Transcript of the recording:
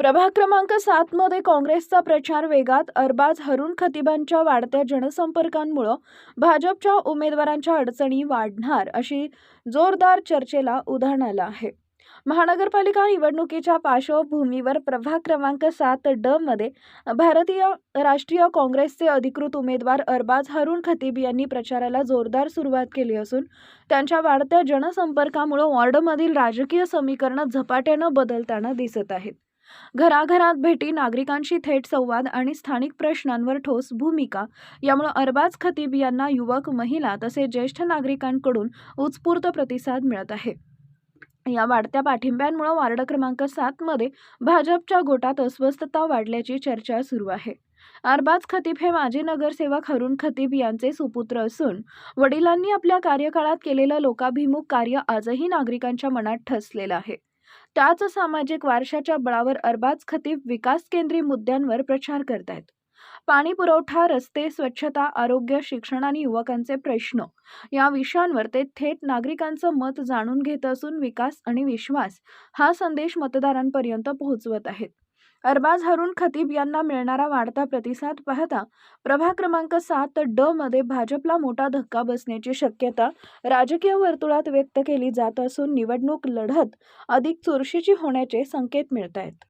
प्रभाग क्रमांक सात मध्ये काँग्रेसचा प्रचार वेगात अरबाज हरुण खतिबांच्या वाढत्या जनसंपर्कांमुळं भाजपच्या उमेदवारांच्या अडचणी वाढणार अशी जोरदार चर्चेला उधाण आलं आहे. महानगरपालिका निवडणुकीच्या पार्श्वभूमीवर प्रभाग क्रमांक सात ड मध्ये भारतीय राष्ट्रीय काँग्रेसचे अधिकृत उमेदवार अरबाज हरुण खतीब यांनी प्रचाराला जोरदार सुरुवात केली असून त्यांच्या वाढत्या जनसंपर्कामुळे वॉर्डमधील राजकीय समीकरणं झपाट्यानं बदलताना दिसत आहेत. घराघरात भेटी नागरिकांशी थेट संवाद आणि स्थानिक प्रश्नांवर ठोस भूमिका. यामुळे अरबाज खतीब यांना युवक महिला तसेच ज्येष्ठ नागरिकांकडून उत्स्फूर्त प्रतिसाद मिळत आहे. या वाढत्या पाठिंब्यांमुळे वार्ड क्रमांक सातमध्ये भाजपच्या गोटात अस्वस्थता वाढल्याची चर्चा सुरू आहे. अरबाज खतीब हे माजी नगरसेवक हरुण खतीब यांचे सुपुत्र असून वडिलांनी आपल्या कार्यकाळात केलेलं लोकाभिमुख कार्य आजही नागरिकांच्या मनात ठसलेलं आहे. त्याच सामाजिक वारशाच्या बळावर अरबाज खतीब विकास केंद्री मुद्द्यांवर प्रचार करतायत. पाणी पुरवठा रस्ते स्वच्छता आरोग्य शिक्षण आणि युवकांचे प्रश्न या विषयांवर ते थेट नागरिकांचं मत जाणून घेत असून विकास आणि विश्वास हा संदेश मतदारांपर्यंत पोहोचवत आहेत. अरबाज हरुण खतीब यांना मिळणारा वाढता प्रतिसाद पाहता प्रभाग क्रमांक सात ड मध्ये भाजपला मोठा धक्का बसण्याची शक्यता राजकीय वर्तुळात व्यक्त केली जात असून निवडणूक लढत अधिक चुरशीची होण्याचे संकेत मिळत आहेत